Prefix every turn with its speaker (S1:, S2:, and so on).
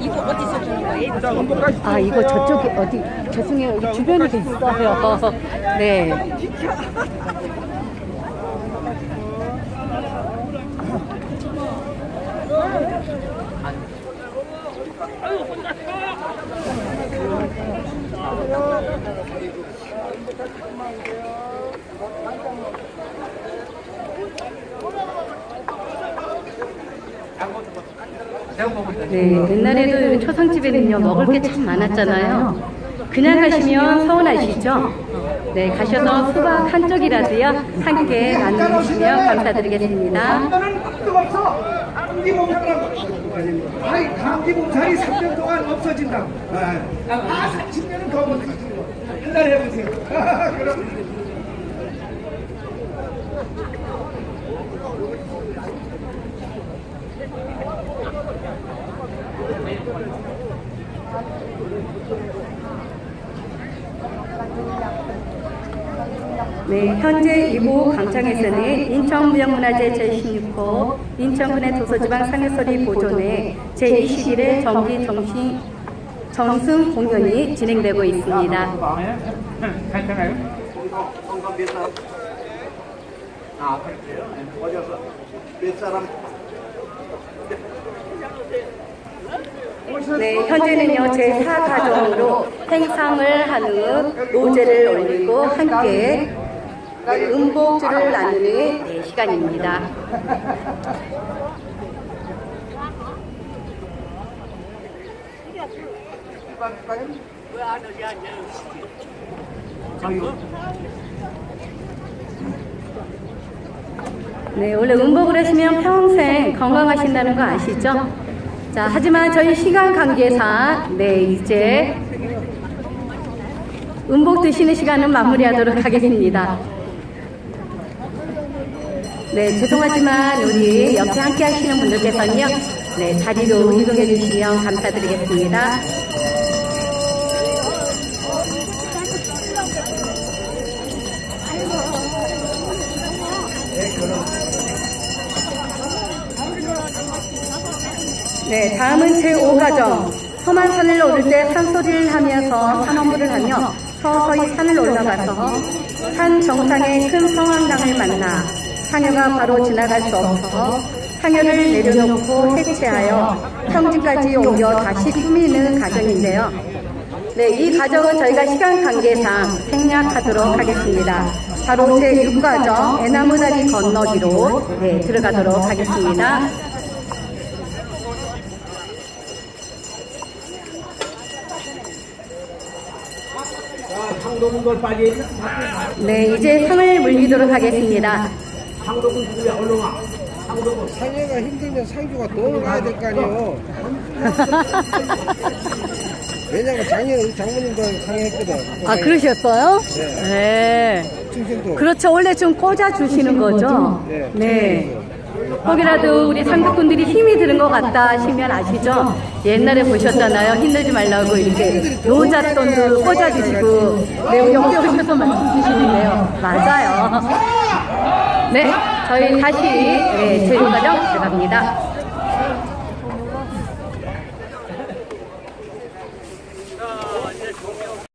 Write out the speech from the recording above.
S1: 이거 어디서 주는 거예요?
S2: 아 이거 저쪽에 어디 죄송해요 여기 주변에도 있어요. 네. 네, 옛날에도 초상집에는요 먹을 게 참 많았잖아요. 그냥 가시면 서운하시죠? 네, 가셔서 수박 한 쪽이라도요 함께 나누시면 감사드리겠습니다.
S3: 나는 끝도 없어. 감기 몸살이라고. 아이 감기 몸살이 3년 동안 없어진다. 아, 아 30년은 더 못하시고 한달 해보세요. 그럼.
S2: 네, 현재 이보 광장에서는 인천무형문화재 제16호 인천군의 도서지방 상해소리 보존회 제21회 정기 정신 정승 공연이 진행되고 있습니다.
S3: 아, 그래요? 어디서 몇 사람?
S2: 네, 현재는요 제4가정으로 행상을 하는 노제를 올리고 함께 네, 음복주를 나누는 네, 시간입니다. 네, 원래 음복을 하시면 평생 건강하신다는 거 아시죠? 자, 하지만 저희 시간 관계상, 네, 이제 음복 드시는 시간은 마무리하도록 하겠습니다. 네, 죄송하지만 우리 옆에 함께 하시는 분들께서는요, 네, 자리로 이동해 주시면 감사드리겠습니다. 네, 다음은 제5가정. 험한 산을 오를 때 산소리를 하면서 산업물을 하며 서서히 산을 올라가서 산 정상에 큰 성황당을 만나 상여가 바로 지나갈 수 없어 상여를 내려놓고 해체하여 평지까지 옮겨 다시 꾸미는 가정인데요. 네, 이 가정은 저희가 시간 관계상 생략하도록 하겠습니다. 바로 제6가정 애나무다리 건너기로 네, 들어가도록 하겠습니다.
S3: 자, 상도군 걸 빨리.
S2: 네, 이제 상을 물리도록 하겠습니다.
S3: 상도군 누구야? 얼른 와. 상도군.
S4: 상해가 힘들면 상주가 도움을 가야 될 거 아니에요. 왜냐면 작년에 우리 장모님도 상해했거든.
S2: 아, 그러셨어요? 네.
S4: 충청도.
S2: 그렇죠. 원래 좀 꽂아주시는 거죠?
S4: 네.
S2: 네. 혹이라도 우리 상급분들이 힘이 드는 것 같다 하시면 아시죠? 옛날에 보셨잖아요. 힘들지 말라고 이렇게 노잣돈도 꽂아주시고, 네, 여기 오셔서 말씀 주시는데요. 맞아요. 네, 저희 다시 네, 재료과정 들어갑니다.